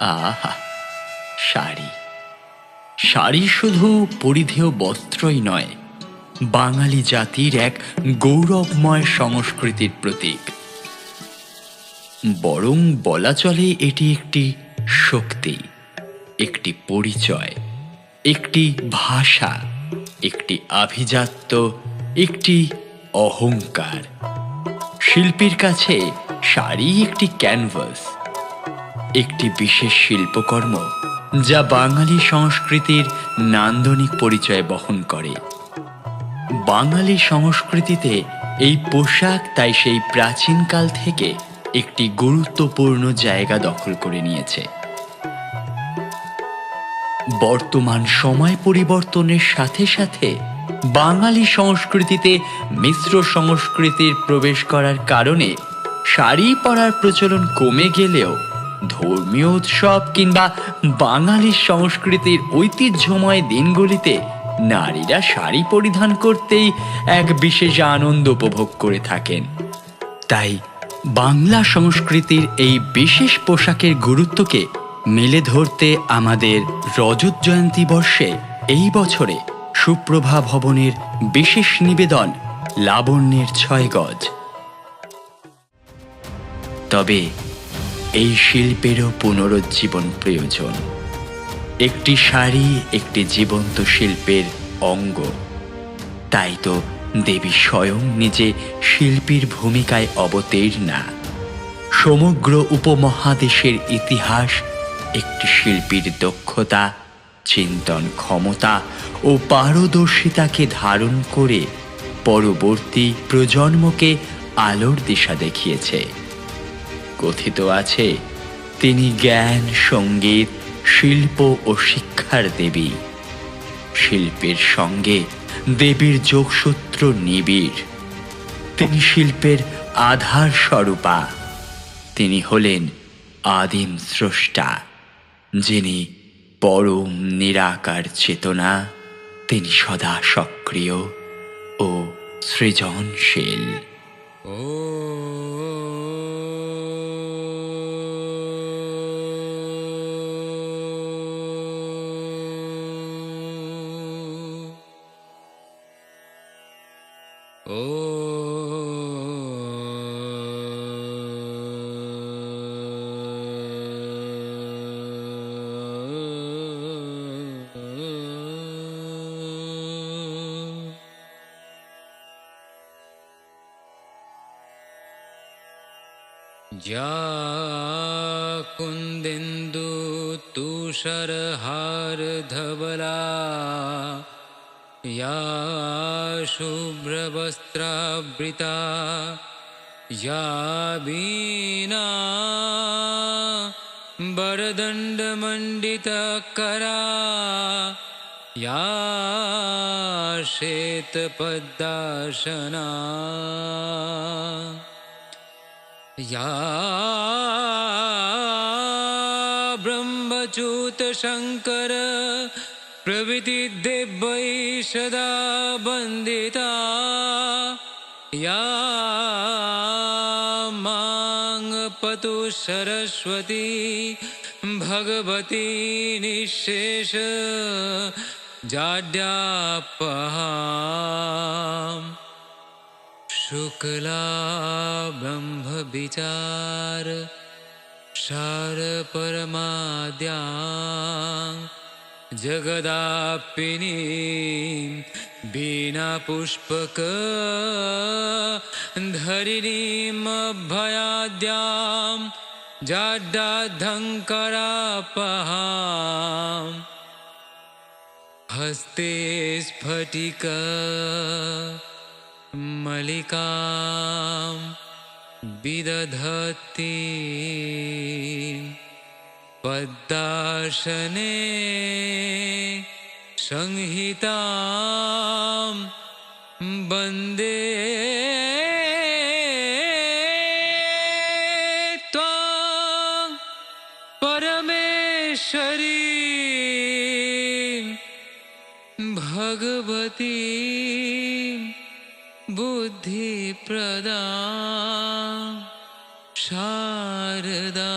আহা, শাড়ি। শাড়ি শুধু পরিধেয় বস্ত্রই নয়, বাঙালি জাতির এক গৌরবময় সংস্কৃতির প্রতীক। বরং বলা চলে এটি একটি শক্তি, একটি পরিচয়, একটি ভাষা, একটি আভিজাত্য, একটি অহংকার। শিল্পীর কাছে শাড়ি একটি ক্যানভাস একটি বিশেষ শিল্পকর্ম যা বাঙালি সংস্কৃতির নান্দনিক পরিচয় বহন করে। বাঙালি সংস্কৃতিতে এই পোশাক তাই সেই প্রাচীনকাল থেকে একটি গুরুত্বপূর্ণ জায়গা দখল করে নিয়েছে। বর্তমান সময় পরিবর্তনের সাথে সাথে বাঙালি সংস্কৃতিতে মিশ্র সংস্কৃতির প্রবেশ করার কারণে শাড়ি পরার প্রচলন কমে গেলেও ধর্মীয় উৎসব কিংবা বাঙালি সংস্কৃতির ঐতিহ্যময় দিনগুলিতে নারীরা শাড়ি পরিধান করতেই এক বিশেষ আনন্দ উপভোগ করে থাকেন। তাই বাংলা সংস্কৃতির এই বিশেষ পোশাকের গুরুত্বকে মেলে ধরতে আমাদের রজত জয়ন্তী বর্ষে এই বছরে সুপ্রভা ভবনের বিশেষ নিবেদন লাবণ্যের ছয় গজ। তবে এই শিল্পেরও পুনরুজ্জীবন প্রয়োজন। একটি শাড়ি একটি জীবন্ত শিল্পের অঙ্গ। তাই তো দেবী স্বয়ং নিজে শিল্পীর ভূমিকায় অবতীর্ণা। সমগ্র উপমহাদেশের ইতিহাস একটি শিল্পীর দক্ষতা, চিন্তন ক্ষমতা ও পারদর্শিতাকে ধারণ করে পরবর্তী প্রজন্মকে আলোর দিশা দেখিয়েছে। কথিত আছে, তিনি জ্ঞান, সংগীত, শিল্প ও শিক্ষার দেবী। শিল্পের সঙ্গে দেবীর যোগসূত্র নিবিড়। তিনি শিল্পের আধার স্বরূপা তিনি হলেন আদিম স্রষ্টা, যিনি পরম নিরাকার চেতনা, তিনি সদা সক্রিয় ও সৃজনশীল। ओकुन्दिन्दु तुषरहार या शुभ्रवस्त्रावृता या वीणा वरदण्डमण्डितकरा या श्वेतपद्मासना या ब्रह्मच्युतशङ्कर प्रभृति सदा वन्दिता या मां पतु सरस्वती भगवती निःशेष जाड्यापहा। शुक्ला ब्रह्मविचार क्षारपरमाद्या जगदापिनी वीणापुष्पक धरिणीमभयाद्यां जाड्डाधङ्करापहाम् हस्ते स्फटिक मलिकां विदधति पद्मासने संहितां वंदे त्वां परमेश्वरी भगवती बुद्धिप्रदा शारदा